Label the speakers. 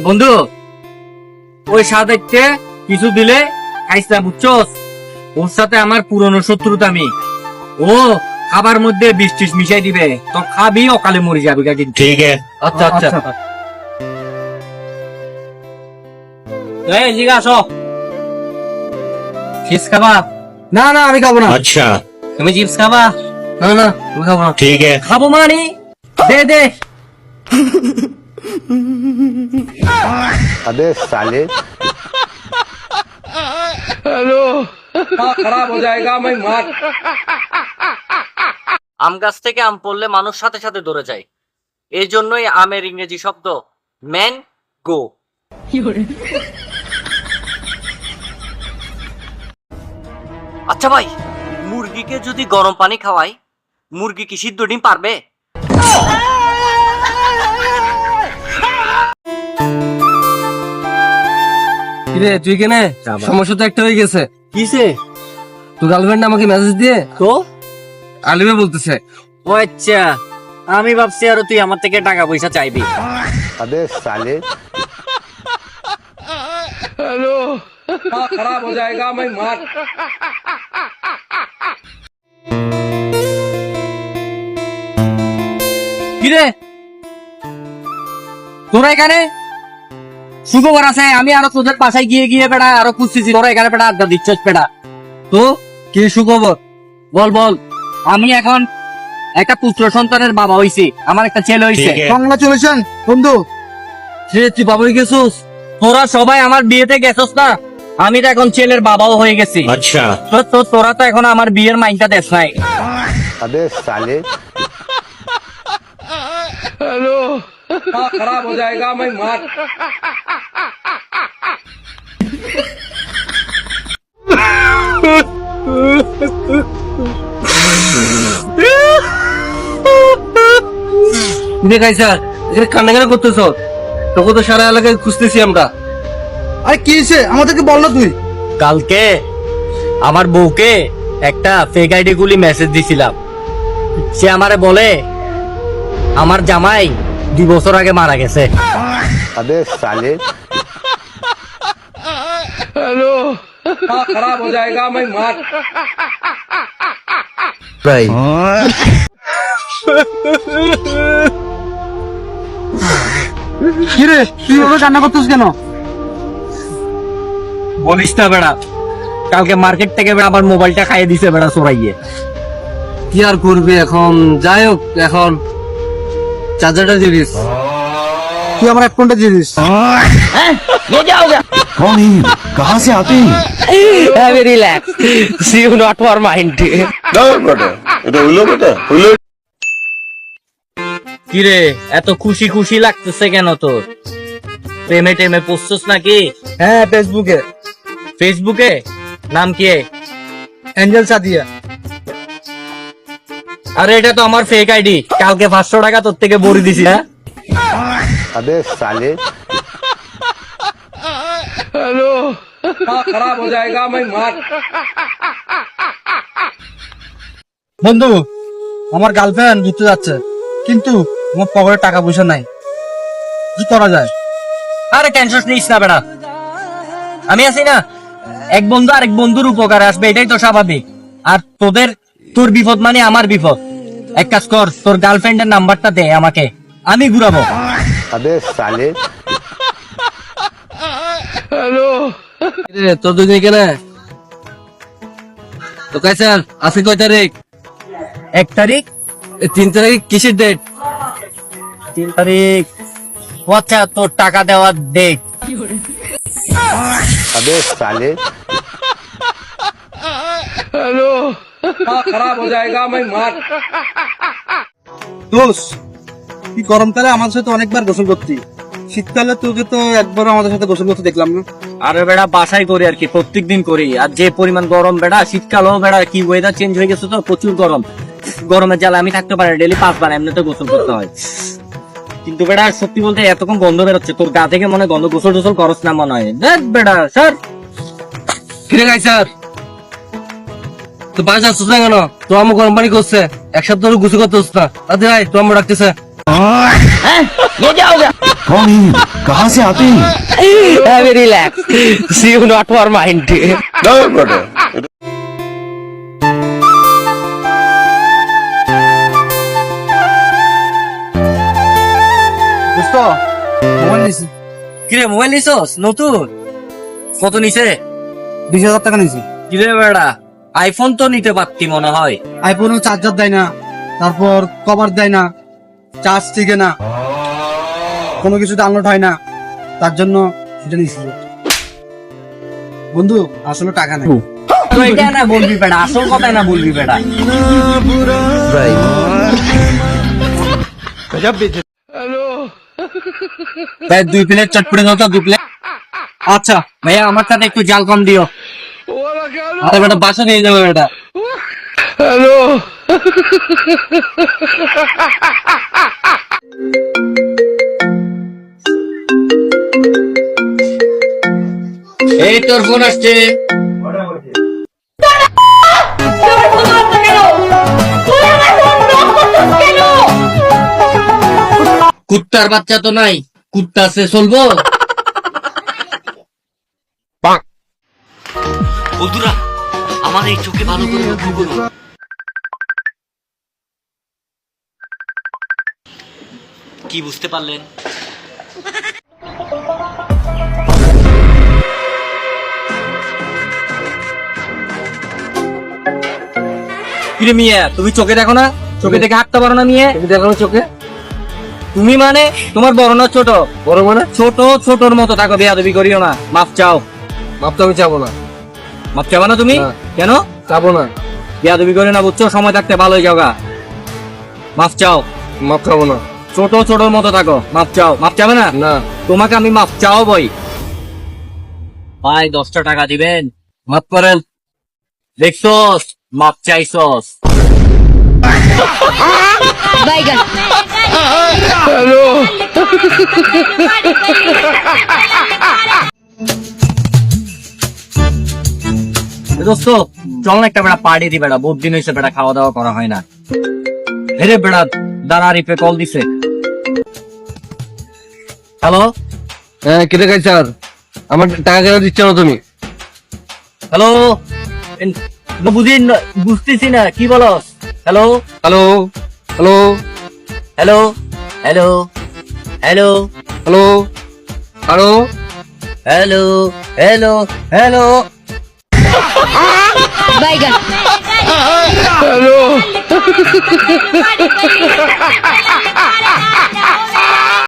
Speaker 1: বন্ধু ওই সাদ সাদাইতে কিছু দিলে খাইসা বুঝছস? ওর সাথে আমার পুরনো শত্রুতা আমি। ও খাবার মধ্যে বিষ মিশাই দিবে। তো খাবি অকালে মরে যাবি কিন্তু।
Speaker 2: ঠিক আছে।
Speaker 1: আচ্ছা আচ্ছা।, আচ্ছা। ঠিক আছে। খাব মানে? দে দে।
Speaker 3: अबे साले
Speaker 1: আম গাছ থেকে আম পড়লে মানুষ সাথে সাথে ধরে যায় এই জন্যই আমের ইংরেজি শব্দ ম্যান গো আচ্ছা ভাই মুরগিকে যদি গরম পানি খাওয়াই মুরগি কি সিদ্ধ ডিম পারবে
Speaker 4: কিরে তুই কেনে? সমস্যা তো একটা হয়ে গেছে।
Speaker 1: কিসে?
Speaker 4: গার্লফ্রেন্ড আমাকে মেসেজ দিয়ে?
Speaker 1: তো?
Speaker 4: আলিমে বলতেছে।
Speaker 1: ও আচ্ছা। আমি ভাবছি আর তুই আমার থেকে টাকা পয়সা চাইবি।
Speaker 3: আবে সালে। হ্যালো। খারাপ হয়ে যায়গা আমি মার।
Speaker 1: কিরে? তোরা এখানে? সুখবর আছে আমি আরও তোদের পাশায় গিয়ে গিয়ে বেটা আরও খুঁজতেছি। তোর এখানে বেটা আড্ডা দিচ্ছিস বেটা তো
Speaker 4: কি সুখবর?
Speaker 1: বল বল। আমি এখন একটা পুত্র সন্তানের বাবা হইছি আমার একটা ছেলে হইছে।
Speaker 4: কংগ্রাচুলেশন বন্ধু। বাবুই তুই বাবা গেছিস।
Speaker 1: তোরা সবাই আমার বিয়েতে গেছিস না? আমি তো এখন ছেলের বাবাও হয়ে গেছি।
Speaker 2: আচ্ছা।
Speaker 1: তো তোরা তো এখন আমার বিয়ের মাইন্ডটা দেখ নাই।
Speaker 3: সালে। হ্যালো।
Speaker 4: খারাপ হয়ে যায়গা আমি মার। তুমি খাইছা তোকে তো খুঁজতেছি আমরা। আরে কি হয়েছে তুই।
Speaker 1: কালকে আমার বউকে একটা ফেক আইডি গুলি মেসেজ সে আমারে বলে আমার জামাই দুই বছর আগে মারা গেছে।
Speaker 4: কিরে তুই ওকে কান্না করতেছিস কেন
Speaker 1: বলিস না বেড়া কালকে মার্কেট থেকে বেড়া আমার মোবাইলটা খাইয়ে দিছে বেড়া সরাইয়ে
Speaker 4: কি আর করবি এখন যাই হোক এখন চার্জারটা দিয়ে দিস তুই আমার হেডফোনটা দিয়ে দিস
Speaker 3: कौन है कहाँ से आते हैं
Speaker 1: have relax see you not for mind কিরে এত খুশি খুশি লাগতেছে কেন তোর? প্রেমে টেমে পড়ছস নাকি?
Speaker 4: হ্যাঁ ফেসবুকে
Speaker 1: ফেসবুকে নাম কি
Speaker 4: অ্যাঞ্জেল সাদিয়া
Speaker 1: আরে এটা তো আমার ফেক আইডি কালকে পাঁচশো টাকা তোর থেকে বড়ি দিছি হ্যাঁ?
Speaker 3: আরে সালে। হ্যালো। খারাপ হয়ে যায়গা আমি মার।
Speaker 4: বন্ধু আমার গার্লফ্রেন্ড ঘুরতে যাচ্ছে। কিন্তু তোমার পকেটে টাকা পয়সা নাই। কি করা যায়
Speaker 1: আরে টেনশন নিস না বেড়া আমি আছি না। এক বন্ধু আরেক বন্ধুর উপকারে আসবে এটাই তো স্বাভাবিক। আর তোদের তোর বিপদ মানে আমার বিপদ। এক কাজ কর তোর গার্লফ্রেন্ডের নাম্বারটা দে আমাকে। আমি ঘুরাবো।
Speaker 3: হ্যালো।
Speaker 4: তোর দুদিন কেন তো কাইসার আজকে কয় তারিখ?
Speaker 1: এক তারিখ?
Speaker 4: তিন তারিখ কিসের ডেট
Speaker 1: টাকা দেওয়ার
Speaker 4: গরমকালে আমার সাথে অনেকবার গোসল করতি। শীতকালে তোকে তো একবার আমাদের সাথে গোসল করতে দেখলাম না।
Speaker 1: আরে বেড়া বাসায় করি আর কি প্রত্যেক দিন করি। আর যে পরিমাণ গরম বেড়া শীতকালও বেড়া কি ওয়েদার চেঞ্জ হয়ে গেছে তো? প্রচুর গরম। গরমের জ্বালা আমি থাকতে পারি ডেলি পাঁচবার এমনিতে গোসল করতে হয়। কিন্তু বেড়া সত্যি বলতে এতক্ষণ গন্ধ বেরোচ্ছে তোর গা থেকে মনে হয় গন্ধ গোসল টোসল করস না মনে হয় দেখ বেড়া স্যার
Speaker 4: ফিরে গাই স্যার তো বাস আসছিস না কেন তো আমার গরম পানি করছে এক সপ্তাহ ধরে গুছু করতে হচ্ছে না তাতে ভাই তো আমার ডাকতেছে
Speaker 3: कौन है ये? कहाँ से आते हैं
Speaker 1: have relax see you not for
Speaker 4: দোস্ত মোবাইল নিছি।
Speaker 1: কিরে মোবাইল নিছস? নতুন? কত নিছে?
Speaker 4: বিশ হাজার টাকা নিছি।
Speaker 1: কিরে বেড়া আইফোন তো নিতে পারতি মনে হয়।
Speaker 4: আইফোনও চার্জার দেয় না তারপর কভার দেয় না চার্জ টিকে না কোনো কিছু ডাউনলোড হয় না তার জন্য এটা নিছি। বন্ধু আসলে টাকা নেই।
Speaker 1: এটা না বলবি বেড়া? আসল কথা না বলবি বেড়া? ভাই, দুই প্লেট চটপটি দাও তো, দুই প্লেট।
Speaker 4: আচ্ছা
Speaker 1: ভাইয়া, আমার সাথে একটু জাল কম দিও। আরে বেটা, বাসা নিয়ে যাবে বেটা। এই তোর ফোন আসছে। কুত্তার বাচ্চা তো নাই কুত্তা সে চলবো। বন্ধুরা আমার এই চোখে ভালো করে লক্ষ্য করুন কি বুঝতে পারলেন? কিরে মিয়া তুমি চোখে দেখো না? চোখে দেখে হাঁটতে পারো না মিয়া?
Speaker 4: তুমি দেখো না চোখে?
Speaker 1: তুমি মানে? তোমার বড় না ছোট?
Speaker 4: বড় মানে?
Speaker 1: ছোট ছোটর মতো তাকে দেবি করিও না। মাপ চাও।
Speaker 4: মাপ তো আমি চাবো না।
Speaker 1: মাপ চাবো না তুমি? কেন?
Speaker 4: চাবো না।
Speaker 1: বেয়াদবি করি না বুঝছ? সময় থাকতে ভালোই যাও গা। মাপ চাও।
Speaker 4: মাপ চাবো না।
Speaker 1: ছোট ছোটর মতো থাকো। মাপ চাও। মাপ চাবে না?
Speaker 4: না।
Speaker 1: তোমাকে আমি মাপ চাও বই। ভাই দশটা টাকা দিবেন। মাপ করেন। দেখছস মাপ চাইছস।
Speaker 2: বাইগান।
Speaker 1: এ দোস্ত চল না একটা বেড়া পার্টি দি বেড়া। বহুত দিন হয়েছে বেড়া খাওয়া দাওয়া করা হয় না। হেরে বেড়া দাঁড়া রিপে কল দিছে। হ্যালো
Speaker 4: হ্যাঁ কেটে খাই স্যার? আমার টাকা কেন দিচ্ছ না তুমি?
Speaker 1: হ্যালো বুঝি বুঝতেছি না কি বলো hello
Speaker 4: hello hello
Speaker 1: Hello? Hello? Hello?
Speaker 4: Hello? Hello?
Speaker 1: Hello? Hello? Hello?
Speaker 2: Bye, guys. Hello?